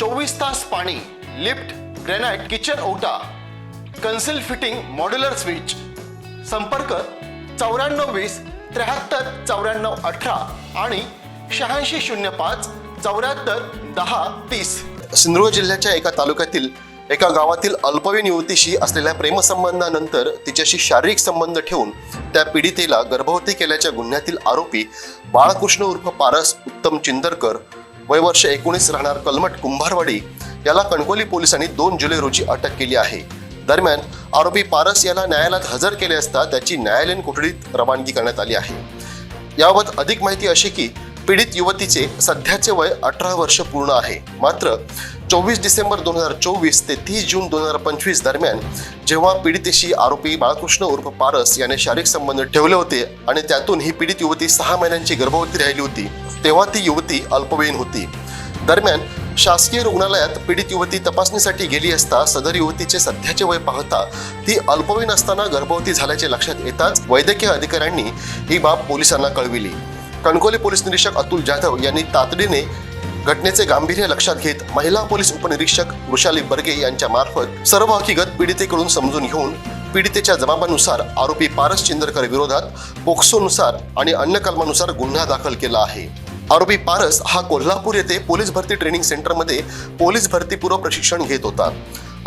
चोवीस तास पाणी लिफ्ट ग्रेनाइट किचन ओटा कन्सिल फिटिंग मॉड्युलर स्विच. संपर्क चौऱ्याण्णव वीस त्र्याहत्तर चौऱ्याण्णव अठरा आणि शहाऐंशी शून्य पाच चौऱ्याहत्तर दहा तीस. सिंधुदुर्ग जिल्ह्याच्या एका तालुक्यातील एका गावातील अल्पवयीन युवतीशी असलेल्या प्रेमसंबंधानंतर तिच्याशी शारीरिक संबंध ठेवून त्या पीडितेला गर्भवती केल्याच्या गुन्ह्यातील आरोपी बाळकृष्ण उर्फ पारस उत्तम चिंदरकर वय वर्ष एकोणीस राहणार कलमट कुंभारवाडी याला कणकोली पोलिसांनी दोन जुलै रोजी अटक केली आहे. दरम्यान आरोपी पारस याला न्यायालयात हजर केले असता त्याची न्यायालयीन कोठडीत रवानगी करण्यात आली आहे. याबाबत अधिक माहिती अशी की पीडित युवतीचे सध्याचे वय अठरा वर्ष पूर्ण आहे. मात्र चोवीस डिसेंबर दोन हजार चोवीस ते तीस जून दोन हजार पंचवीस दरम्यान जेव्हा पीडितेशी आरोपी बाळकृष्ण उर्फ पारस याने शारीरिक संबंध ठेवले होते आणि त्यातून ही पीडित युवती सहा महिन्यांची गर्भवती राहिली होती तेव्हा ती युवती अल्पवयीन होती. दरम्यान शासकीय रुग्णालयात पीडित युवती तपासणीसाठी गेली असता सदर युवतीचे सध्याचे वय पाहता ती अल्पवयीन असताना गर्भवती झाल्याचे लक्षात येताच वैद्यकीय अधिकाऱ्यांनी ही बाब पोलिसांना कळविली. कणकोली पोलीस निरीक्षक अतुल जाधव यांनी तातडीने घटनेचे गांभीर्य लक्षात घेत महिला पोलीस उपनिरीक्षक वृषाली बर्गे यांच्या मार्फत सर्व हकीकत पीडितेकडून समजून घेऊन पीडितेच्या जबाबानुसार आरोपी पारस चिंदरकर विरोधात पोक्सोनुसार आणि अन्य कलमानुसार गुन्हा दाखल केला आहे. आरोपी पारस हा कोल्हापूर येथे पोलीस भरती ट्रेनिंग सेंटरमध्ये पोलीस भरतीपूर्व प्रशिक्षण घेत होता.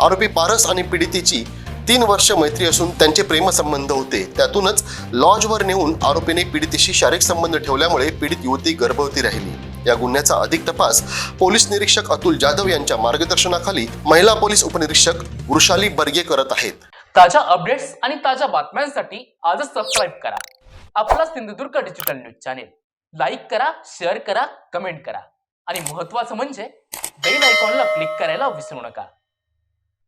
आरोपी पारस आणि पीडितेची तीन वर्ष मैत्री असून त्यांचे प्रेमसंबंध होते. त्यातूनच लॉजवर नेऊन आरोपीने पीडितेशी शारीरिक संबंध ठेवल्यामुळे पीडित युवती गर्भवती राहिली. या गुन्ह्याचा अधिक तपास पोलीस निरीक्षक अतुल जाधव यांच्या मार्गदर्शनाखाली महिला पोलीस उपनिरीक्षक वृषाली बर्गे करत आहेत. ताज्या अपडेट्स आणि ताज्या बातम्यांसाठी आजच सबस्क्राईब करा. आपला Sindhudurg digital news channel like करा शेअर करा कमेंट करा. आणि महत्त्वाचं म्हणजे बेल आयकॉनला क्लिक करायला विसरू नका.